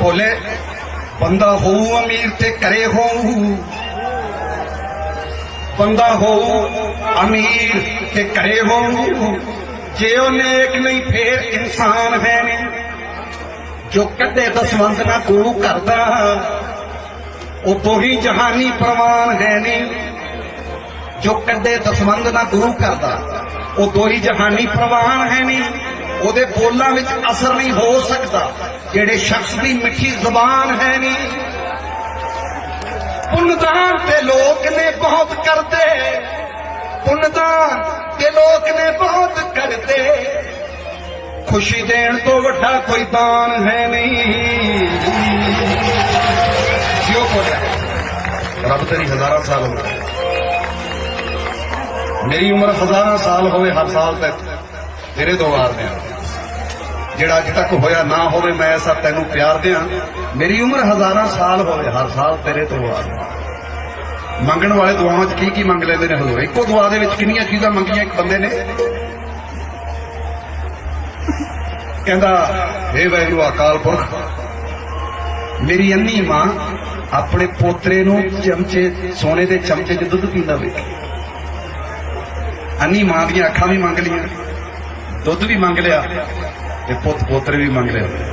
ਭੋਲੇ ਬੰਦਾ ਹੋਊ ਅਮੀਰ ਤੇ ਕਰੇ ਹੋਊ। ਬੰਦਾ ਹੋਊ ਅਮੀਰ ਤੇ ਕਰੇ ਹੋਊ। ਜੇ ਉਹ ਨੇਕ ਨਹੀਂ, ਫੇਰ ਇਨਸਾਨ ਹੈ ਨੇ। ਜੋ ਕਦੇ ਦਸਵੰਦ ਨਾ ਗੁਰੂ ਕਰਦਾ ਉਹ ਤੋਹੀ ਜਹਾਨੀ ਪ੍ਰਵਾਨ ਹੈ ਨੇ। ਜੋ ਕਦੇ ਦਸਵੰਦ ਨਾ ਗੁਰੂ ਕਰਦਾ ਉਹ ਦੋਹੀ ਜਹਾਨੀ ਪ੍ਰਵਾਨ ਹੈ ਨਹੀਂ ਉਹਦੇ ਬੋਲਾਂ ਵਿੱਚ ਅਸਰ ਨਹੀਂ ਹੋ ਸਕਦਾ। ਜਿਹੜੇ ਸ਼ਖਸ ਦੀ ਮਿੱਠੀ ਜ਼ੁਬਾਨ ਹੈ ਨਹੀਂ ਪੁੰਨਦਾਨ ਤੇ ਲੋਕ ਨੇ ਬਹੁਤ ਕਰਦੇ। ਪੁੰਨਦਾਨ ਤੇ ਲੋਕ ਨੇ ਬਹੁਤ ਕਰਦੇ। ਖੁਸ਼ੀ ਦੇਣ ਤੋਂ ਵੱਡਾ ਕੋਈ ਦਾਨ ਹੈ ਨਹੀਂ ਜਿਉ ਕੋਟਿਆ ਰੱਬ ਤੇਰੀ ਹਜ਼ਾਰਾਂ ਸਾਲ ਉਮਰ ਮੇਰੀ ਉਮਰ ਹਜ਼ਾਰਾਂ ਸਾਲ ਹੋਵੇ ਹਰ ਸਾਲ ਤੱਕ। ਤੇਰੇ ਤੋਂ ਵਾਰ ਦਿਆਂ ਜਿਹੜਾ ਅੱਜ ਤੱਕ ਹੋਇਆ ਨਾ ਹੋਵੇ, ਮੈਂ ਐਸਾ ਤੈਨੂੰ ਪਿਆਰ ਦਿਆਂ। ਮੇਰੀ ਉਮਰ ਹਜ਼ਾਰਾਂ ਸਾਲ ਹੋਵੇ, ਹਰ ਸਾਲ ਤੇਰੇ ਤੋਂ ਆ। ਮੰਗਣ ਵਾਲੇ ਦੁਆਵਾਂ 'ਚ ਕੀ ਕੀ ਮੰਗ ਲੈਂਦੇ ਨੇ ਹਜ਼ੂਰ? ਇੱਕੋ ਦੁਆ ਦੇ ਵਿੱਚ ਕਿੰਨੀਆਂ ਚੀਜ਼ਾਂ ਮੰਗੀਆਂ ਇੱਕ ਬੰਦੇ ਨੇ? ਕਹਿੰਦਾ, ਹੇ ਵੈਰੂ ਅਕਾਲ ਪੁਰਖ, ਮੇਰੀ ਅੰਨੀ ਮਾਂ ਆਪਣੇ ਪੋਤਰੇ ਨੂੰ ਚਮਚੇ, ਸੋਨੇ ਦੇ ਚਮਚੇ 'ਚ ਦੁੱਧ ਪੀਂਦਾ ਵੇਖੀ। ਅੰਨੀ ਮਾਂ ਦੀਆਂ ਅੱਖਾਂ ਵੀ ਮੰਗ ਲੀਆਂ ਦੁੱਧ ਵੀ ਮੰਗ ਲਿਆ। е под потреби мангрена.